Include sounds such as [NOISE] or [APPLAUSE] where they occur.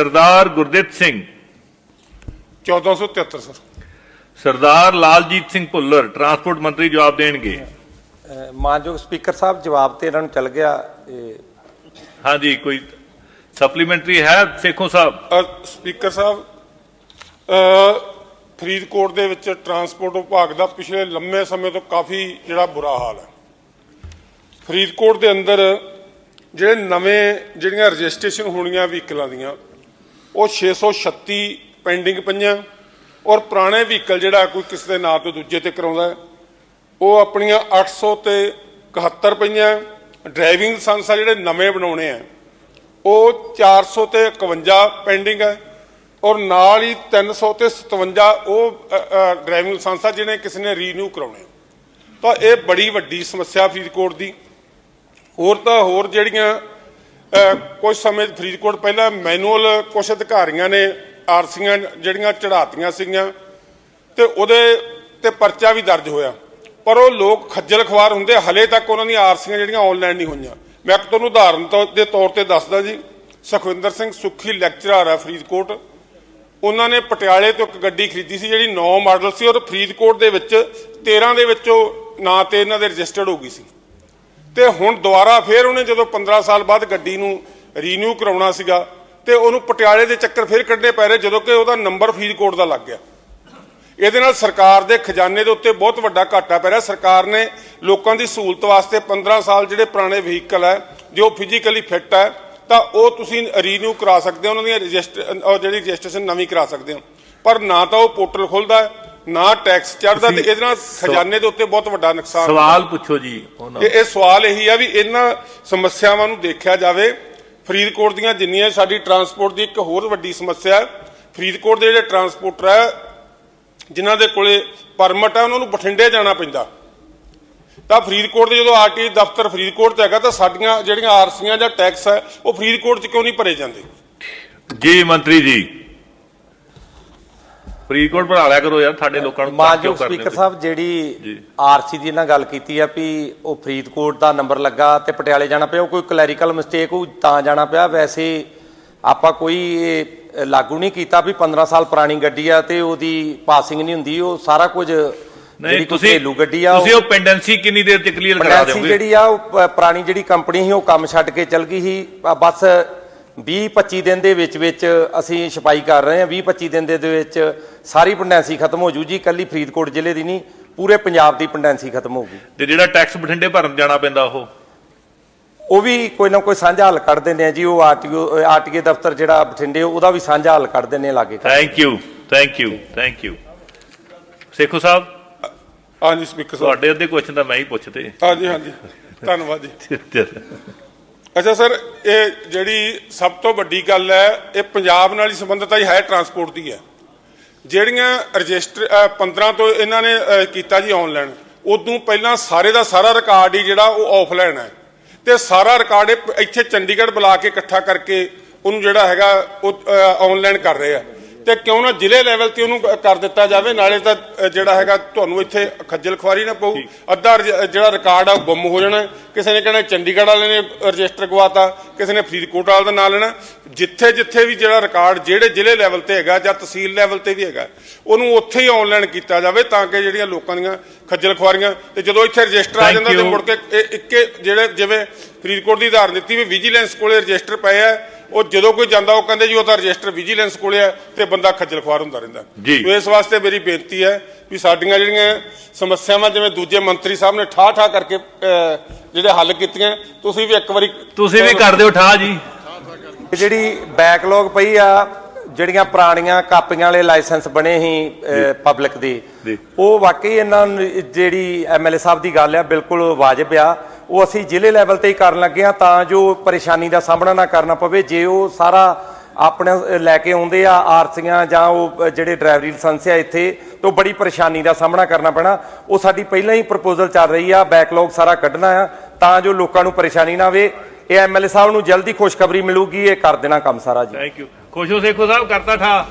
ਸਰਦਾਰ Gurdit Singh. 1473 sir. Sardar Laljit Singh Bhullar transport ਮੰਤਰੀ ਜਵਾਬ ਦੇਣਗੇ। ਮਾਨਯੋਗ ਸਪੀਕਰ ਸਾਹਿਬ ਜਵਾਬ ਤੇ ਇਹਨਾਂ ਨੂੰ ਚੱਲ ਗਿਆ ਇਹ ਹਾਂਜੀ ਕੋਈ ਸਪਲੀਮੈਂਟਰੀ ਹੈ ਸੇਖੋਂ ਸਾਹਿਬ? ਸਪੀਕਰ ਸਾਹਿਬ ਅ, ਫਰੀਦਕੋਟ ਦੇ ਵਿੱਚ ਟਰਾਂਸਪੋਰਟ ਵਿਭਾਗ ਦਾ ਪਿਛਲੇ ਲੰਮੇ ਸਮੇਂ ਤੋਂ ਕਾਫੀ ਜਿਹੜਾ ਬੁਰਾ ਹਾਲ ਹੈ। ਫਰੀਦਕੋਟ ਦੇ ਅੰਦਰ ਜਿਹੜੇ ਨਵੇਂ ਜਿਹੜੀਆਂ ਰਜਿਸਟ੍ਰੇਸ਼ਨ ਹੋਣੀਆਂ ਵਹੀਕਲਾਂ ਦੀਆਂ ਉਹ 636 ਪੈਂਡਿੰਗ ਪਈਆਂ ਔਰ ਪੁਰਾਣੇ ਵਹੀਕਲ ਜਿਹੜਾ ਕੋਈ ਕਿਸੇ ਦੇ ਨਾਂ ਤੋਂ ਦੂਜੇ ਤੇ ਕਰਾਉਂਦਾ ਉਹ ਆਪਣੀਆਂ 800 ਤੇ 71 ਪਈਆਂ। ਡਰਾਈਵਿੰਗ ਲਾਇਸੈਂਸ ਆ ਜਿਹੜੇ ਨਵੇਂ ਬਣਾਉਣੇ ਆ, ਉਹ 400 ਤੇ 51 ਪੈਂਡਿੰਗ ਹੈ ਔਰ ਨਾਲ ਹੀ 300 ਤੇ 57 ਉਹ ਡਰਾਈਵਿੰਗ ਲਾਇਸੈਂਸ ਆ ਜਿਹਨੇ ਕਿਸੇ ਨੇ ਰੀਨਿਊ ਕਰਾਉਣੇ ਤਾਂ ਇਹ ਬੜੀ ਵੱਡੀ ਸਮੱਸਿਆ ਫਰੀਦਕੋਟ ਦੀ। ਹੋਰ ਤਾਂ ਹੋਰ ਜਿਹੜੀਆਂ ਕੁਝ ਸਮੇਂ ਫਰੀਦਕੋਟ ਪਹਿਲਾਂ ਮੈਨੂਅਲ ਕੁਝ ਅਧਿਕਾਰੀਆਂ ਨੇ ਆਰਸੀਆਂ ਜਿਹੜੀਆਂ ਚੜਾਤੀਆਂ ਸੀਗੀਆਂ ਤੇ ਉਹਦੇ ਤੇ ਪਰਚਾ ਵੀ ਦਰਜ ਹੋਇਆ। ਪਰ ਉਹ ਲੋਕ ਖੱਜਲ ਖਵਾਰ ਹੁੰਦੇ, ਹਲੇ ਤੱਕ ਉਹਨਾਂ ਦੀਆਂ ਆਰਸੀਆਂ ਜਿਹੜੀਆਂ ਆਨਲਾਈਨ ਨਹੀਂ ਹੋਈਆਂ। ਮੈਂ ਇੱਕ ਤੁਹਾਨੂੰ ਉਦਾਹਰਨ ਤੌਰ- ਦੇ ਤੌਰ ਤੇ ਦੱਸਦਾ ਜੀ। ਸੁਖਵਿੰਦਰ ਸਿੰਘ ਸੁੱਖੀ ਲੈਕਚਰਰ ਹੈ ਫਰੀਦਕੋਟ। ਉਹਨਾਂ ਨੇ ਪਟਿਆਲੇ ਤੋਂ ਇੱਕ ਗੱਡੀ ਖਰੀਦੀ ਸੀ, ਜਿਹੜੀ 9 ਮਾਡਲ ਸੀ, ਔਰ ਫਰੀਦਕੋਟ ਦੇ ਵਿੱਚ 13 ਦੇ ਵਿੱਚੋਂ ਨਾਂ ਤੇ ਇਹਨਾਂ ਦੇ ਰਜਿਸਟਰਡ ਹੋ ਗਈ ਸੀ। ਤੇ ਹੁਣ ਦੁਬਾਰਾ ਫੇਰ ਉਹਨੇ ਜਦੋਂ 15 ਸਾਲ ਬਾਅਦ ਗੱਡੀ ਨੂੰ ਰੀਨਿਊ ਕਰਾਉਣਾ ਸੀਗਾ ਤੇ ਉਹਨੂੰ ਪਟਿਆਲੇ ਦੇ ਚੱਕਰ ਫੇਰ ਕੱਢਣੇ ਪੈ ਰਹੇ ਜਦੋਂ ਕਿ ਉਹਦਾ ਨੰਬਰ ਫਰੀਦਕੋਟ ਦਾ ਲੱਗ ਗਿਆ। ਇਹਦੇ ਨਾਲ ਸਰਕਾਰ ਦੇ ਖਜ਼ਾਨੇ ਦੇ ਉੱਤੇ ਬਹੁਤ ਵੱਡਾ ਘਾਟਾ ਪੈ ਰਿਹਾ। ਸਰਕਾਰ ਨੇ ਲੋਕਾਂ ਦੀ ਸਹੂਲਤ ਵਾਸਤੇ 15 ਸਾਲ ਜਿਹੜੇ ਪੁਰਾਣੇ ਵਹੀਕਲ ਹੈ ਜੋ ਫਿਜ਼ੀਕਲੀ ਫਿੱਟ ਹੈ ਤਾਂ ਉਹ ਤੁਸੀਂ ਰੀਨਿਊ ਕਰਾ ਸਕਦੇ ਹੋ। ਉਹਨਾਂ ਦੀਆਂ ਰਜਿਸਟਰ ਜਿਹੜੀ ਰਜਿਸਟ੍ਰੇਸ਼ਨ ਨਵੀਂ ਕਰਾ ਸਕਦੇ ਹੋ। ਪਰ ਨਾ ਤਾਂ ਉਹ ਪੋਰਟਲ ਖੁੱਲਦਾ ਹੈ, ਨਾ ਟੈਕਸ ਚੜਦਾ ਤੇ ਇਹਦੇ ਨਾਲ ਖਜ਼ਾਨੇ ਦੇ ਉੱਤੇ ਬਹੁਤ ਵੱਡਾ ਨੁਕਸਾਨ। ਸਵਾਲ ਪੁੱਛੋ ਜੀ ਉਹਨਾਂ ਇਹ ਸਵਾਲ ਇਹੀ ਆ ਵੀ ਇਹਨਾਂ ਸਮੱਸਿਆਵਾਂ ਨੂੰ ਦੇਖਿਆ ਜਾਵੇ। ਫਰੀਦਕੋਟ ਦੀਆਂ ਜਿੰਨੀਆਂ ਸਾਡੀ ਟਰਾਂਸਪੋਰਟ ਦੀ ਇੱਕ ਹੋਰ ਵੱਡੀ ਸਮੱਸਿਆ ਫਰੀਦਕੋਟ ਦੇ ਜਿਹੜੇ ਟਰਾਂਸਪੋਰਟਰ ਹੈ ਜਿਨ੍ਹਾਂ ਦੇ ਕੋਲੇ ਪਰਮਿਟ ਹੈ ਉਹਨਾਂ ਨੂੰ ਬਠਿੰਡੇ ਜਾਣਾ ਪੈਂਦਾ। ਤਾਂ ਫਰੀਦਕੋਟ ਦੇ ਜਦੋਂ ਆਰਟੀ ਦਫ਼ਤਰ ਫਰੀਦਕੋਟ 'ਚ ਹੈਗਾ ਤਾਂ ਸਾਡੀਆਂ ਜਿਹੜੀਆਂ ਆਰਸੀਆਂ ਜਾਂ ਟੈਕਸ ਹੈ ਉਹ ਫਰੀਦਕੋਟ 'ਚ ਕਿਉਂ ਨਹੀਂ ਭਰੇ ਜਾਂਦੇ? ਜੀ ਮੰਤਰੀ ਜੀ ਫਰੀਦਕੋਟ ਬਣਾ ਲਿਆ ਕਰੋ ਯਾਰ ਸਾਡੇ ਲੋਕਾਂ ਨੂੰ ਕਰਦੇ ਸਪੀਕਰ? ਸਾਹਿਬ। ਜਿਹੜੀ ਆਰਸੀ ਦੀ ਇਹਨਾਂ ਗੱਲ ਕੀਤੀ ਆ ਵੀ ਉਹ ਫਰੀਦਕੋਟ ਦਾ ਨੰਬਰ ਲੱਗਾ ਤੇ ਪਟਿਆਲੇ ਜਾਣਾ ਪਿਆ ਉਹ ਕੋਈ ਕਲੈਰੀਕਲ ਮਿਸਟੇਕ ਉਹ ਤਾਂ ਜਾਣਾ ਪਿਆ ਵੈਸੇ ਆਪਾਂ ਕੋਈ ਲਾਗੂ ਨਹੀਂ ਕੀਤਾ ਵੀ 15 ਸਾਲ ਪੁਰਾਣੀ ਗੱਡੀ ਆ ਤੇ ਉਹਦੀ ਪਾਸਿੰਗ ਨਹੀਂ ਹੁੰਦੀ ਉਹ ਸਾਰਾ ਕੁਝ ਨਹੀਂ ਤੁਸੀਂ ਘਰੇਲੂ ਗੱਡੀ ਆ ਤੁਸੀਂ ਉਹ ਪੈਂਡੈਂਸੀ ਕਿੰਨੀ ਦੇਰ ਚ ਕਲੀਅਰ ਕਰਾ ਦਿਓਗੇ ਜਿਹੜੀ ਆ ਉਹ ਪੁਰਾਣੀ ਜਿਹੜੀ ਕੰਪਨੀ ਸੀ ਉਹ ਕੰਮ ਛੱਡ ਕੇ ਚਲ ਗਈ ਸੀ ਬਸ 20 25 ਦਿਨ ਦੇ ਵਿੱਚ ਵਿੱਚ ਅਸੀਂ ਛਪਾਈ ਕਰ ਰਹੇ ਹਾਂ। 20 25 ਦਿਨ ਦੇ ਦੇ ਵਿੱਚ ਸਾਰੀ ਪੰਡੈਂਸੀ ਖਤਮ ਹੋ ਜੂ ਜੀ। ਕੱਲੀ ਫਰੀਦਕੋਟ ਜ਼ਿਲ੍ਹੇ ਦੀ ਨਹੀਂ ਪੂਰੇ ਪੰਜਾਬ ਦੀ ਪੰਡੈਂਸੀ ਖਤਮ ਹੋ ਗਈ। ਤੇ ਜਿਹੜਾ ਟੈਕਸ ਬਠਿੰਡੇ ਭਰਨ ਜਾਣਾ ਪੈਂਦਾ ਉਹ? ਉਹ ਵੀ ਕੋਈ ਨਾ ਕੋਈ ਸਾਂਝਾ ਹੱਲ ਕੱਢ ਦਿੰਦੇ ਆ ਜੀ। ਉਹ ਆਰਟੀਓ ਆਰਟੀਏ ਦਫ਼ਤਰ ਜਿਹੜਾ ਬਠਿੰਡੇ ਉਹਦਾ ਵੀ ਸਾਂਝਾ ਹੱਲ ਕੱਢ ਦਿੰਦੇ ਆ ਲਾਗੇ thank you thank you thank you Sekho Sahib? ਹਾਂਜੀ ਸਪੀਕਰ ਸਾਹਿਬ। ਤੁਹਾਡੇ ਅੱਧੇ ਕੁਐਸਚਨ ਤਾਂ ਮੈਂ ਹੀ ਪੁੱਛਦੇ। ਹਾਂਜੀ ਹਾਂਜੀ। ਧੰਨਵਾਦ ਜੀ। [LAUGHS] ਅੱਛਾ ਸਰ ਇਹ ਜਿਹੜੀ ਸਭ ਤੋਂ ਵੱਡੀ ਗੱਲ ਹੈ ਇਹ ਪੰਜਾਬ ਨਾਲ ਹੀ ਸੰਬੰਧਿਤ ਹੈ ਹੈ ਟਰਾਂਸਪੋਰਟ ਦੀ ਹੈ? ਜਿਹੜੀਆਂ ਰਜਿਸਟਰ ਅ, 15 ਤੋਂ ਇਹਨਾਂ ਨੇ ਕੀਤਾ ਜੀ ਆਨਲਾਈਨ ਉਦੋਂ ਪਹਿਲਾਂ ਸਾਰੇ ਦਾ ਸਾਰਾ ਰਿਕਾਰਡ ਹੀ ਜਿਹੜਾ ਉਹ ਆਫਲਾਈਨ ਹੈ। ਤੇ ਸਾਰਾ ਰਿਕਾਰਡ ਇਹ ਇੱਥੇ ਚੰਡੀਗੜ੍ਹ ਬੁਲਾ ਕੇ ਇਕੱਠਾ ਕਰਕੇ ਉਹਨੂੰ ਜਿਹੜਾ ਹੈਗਾ ਉਹ ਆਨਲਾਈਨ ਕਰ ਰਹੇ ਆ। ਤੇ ਕਿਉਂ ਨਾ ਜ਼ਿਲ੍ਹੇ ਲੈਵਲ ਤੇ ਉਹਨੂੰ ਕਰ ਦਿੱਤਾ ਜਾਵੇ ਨਾਲੇ ਤਾਂ ਜਿਹੜਾ ਹੈਗਾ ਤੁਹਾਨੂੰ ਇੱਥੇ ਖੱਜਲ ਖੁਆਰੀ ਨਾ ਪਊ। ਅੱਧਾ ਜਿਹੜਾ ਰਿਕਾਰਡ ਆ ਉਹ ਗੁੰਮ ਹੋ ਜਾਣਾ। ਕਿਸੇ ਨੇ ਕਹਿਣਾ ਚੰਡੀਗੜ੍ਹ ਵਾਲੇ ਨੇ ਰਜਿਸਟਰ ਗਵਾਤਾ ਕਿਸੇ ਨੇ ਫਰੀਦਕੋਟ ਵਾਲੇ ਦਾ ਨਾਂ ਲੈਣਾ। ਜਿੱਥੇ ਜਿੱਥੇ ਵੀ ਜਿਹੜਾ ਰਿਕਾਰਡ ਜਿਹੜੇ ਜ਼ਿਲ੍ਹੇ ਲੈਵਲ ਤੇ ਹੈਗਾ ਜਾਂ ਤਹਿਸੀਲ ਲੈਵਲ ਤੇ ਵੀ ਹੈਗਾ ਉਹਨੂੰ ਉੱਥੇ ਹੀ ਆਨਲਾਈਨ ਕੀਤਾ ਜਾਵੇ ਤਾਂ ਕਿ ਜਿਹੜੀਆਂ ਲੋਕਾਂ ਦੀਆਂ ਖੱਜਲ ਖੁਆਰੀਆਂ ਤੇ ਜਦੋਂ ਇੱਥੇ ਰਜਿਸਟਰ ਆ ਜਾਂਦਾ ਤੇ. ਮੁੜ ਕੇ ਇੱਕੇ ਜਿਹੜੇ ਜਿਵੇਂ ਫਰੀਦਕੋਟ ਦੀ ਉਦਾਹਰਨ ਦਿੱਤੀ ਵੀ ਵਿਜੀਲੈਂਸ ਕੋਲੇ ਰਜਿਸਟਰ ਪਏ ਆ ਉਹ ਜਦੋਂ ਕੋਈ ਜਾਂਦਾ ਉਹ ਕਹਿੰਦੇ ਜੀ ਉਹ ਤਾਂ ਰਜਿਸਟਰ ਵਿਜੀਲੈਂਸ ਕੋਲੇ ਆ ਤੇ ਬੰਦਾ ਖੱਜਲ ਖੁਆਰ ਹੁੰਦਾ ਰਹਿੰਦਾ ਜੀ। ਸੋ ਇਸ ਵਾਸਤੇ ਮੇਰੀ ਬੇਨਤੀ ਹੈ ਵੀ ਸਾਡੀਆਂ ਜਿਹੜੀਆਂ ਸਮੱਸਿਆਵਾਂ ਜਿਵੇਂ ਦੂਜੇ ਮੰਤਰੀ ਸਾਹਿਬ ਨੇ ਠਾਹ ਠਾਹ ਕਰਕੇ ਜਿਹੜੇ ਹੱਲ ਕੀਤੀਆਂ ਤੁਸੀਂ ਵੀ ਇੱਕ ਵਾਰੀ ਤੁਸੀਂ ਵੀ ਕਰ ਦਿਓ ਠਾ ਜੀ ਇਹ ਜਿਹੜੀ ਬੈਕਲੌਗ ਪਈ ਆ ਜਿਹੜੀਆਂ ਪੁਰਾਣੀਆਂ ਕਾਪੀਆਂ ਵਾਲੇ ਲਾਇਸੈਂਸ ਬਣੇ ਸੀ ਪਬਲਿਕ ਦੇ ਜੀ। ਉਹ ਵਾਕਈ ਇਹਨਾਂ ਜਿਹੜੀ ਐਮਐਲਏ ਸਾਹਿਬ ਦੀ ਗੱਲ ਆ ਬਿਲਕੁਲ ਵਾਜਬ ਆ ਉਹ ਅਸੀਂ ਜ਼ਿਲ੍ਹੇ ਲੈਵਲ ਤੇ ਹੀ ਕਰਨ ਲੱਗੇ ਆ ਤਾਂ ਜੋ ਪਰੇਸ਼ਾਨੀ ਦਾ ਸਾਹਮਣਾ ਨਾ ਕਰਨਾ ਪਵੇ। ਜੇ ਉਹ ਸਾਰਾ ਆਪਣੇ ਲੈ ਕੇ ਆਉਂਦੇ ਆ ਆਰਸੀਆਂ ਜਾਂ ਉਹ ਜਿਹੜੇ ਡਰਾਈਵਰੀ ਲਾਇਸੈਂਸ ਆ ਇੱਥੇ, ਤੋਂ ਬੜੀ ਪਰੇਸ਼ਾਨੀ ਦਾ ਸਾਹਮਣਾ ਕਰਨਾ ਪੈਣਾ। ਉਹ ਸਾਡੀ ਪਹਿਲਾਂ ਹੀ ਪ੍ਰਪੋਜ਼ਲ ਚੱਲ ਰਹੀ ਆ, ਬੈਕਲੌਗ ਸਾਰਾ ਕੱਢਣਾ ਆ ਤਾਂ ਜੋ ਲੋਕਾਂ ਨੂੰ ਪਰੇਸ਼ਾਨੀ ਨਾ ਆਵੇ। ਇਹ ਐਮਐਲਏ ਸਾਹਿਬ ਨੂੰ ਜਲਦੀ ਖੁਸ਼ਖਬਰੀ ਮਿਲੂਗੀ, ਇਹ ਕਰ ਦੇਣਾ ਕੰਮ ਸਾਰਾ ਜੀ। Thank you. ਖੁਸ਼ ਸੇਖੋ ਸਾਹਿਬ, ਕਰਤਾ ਠਾ।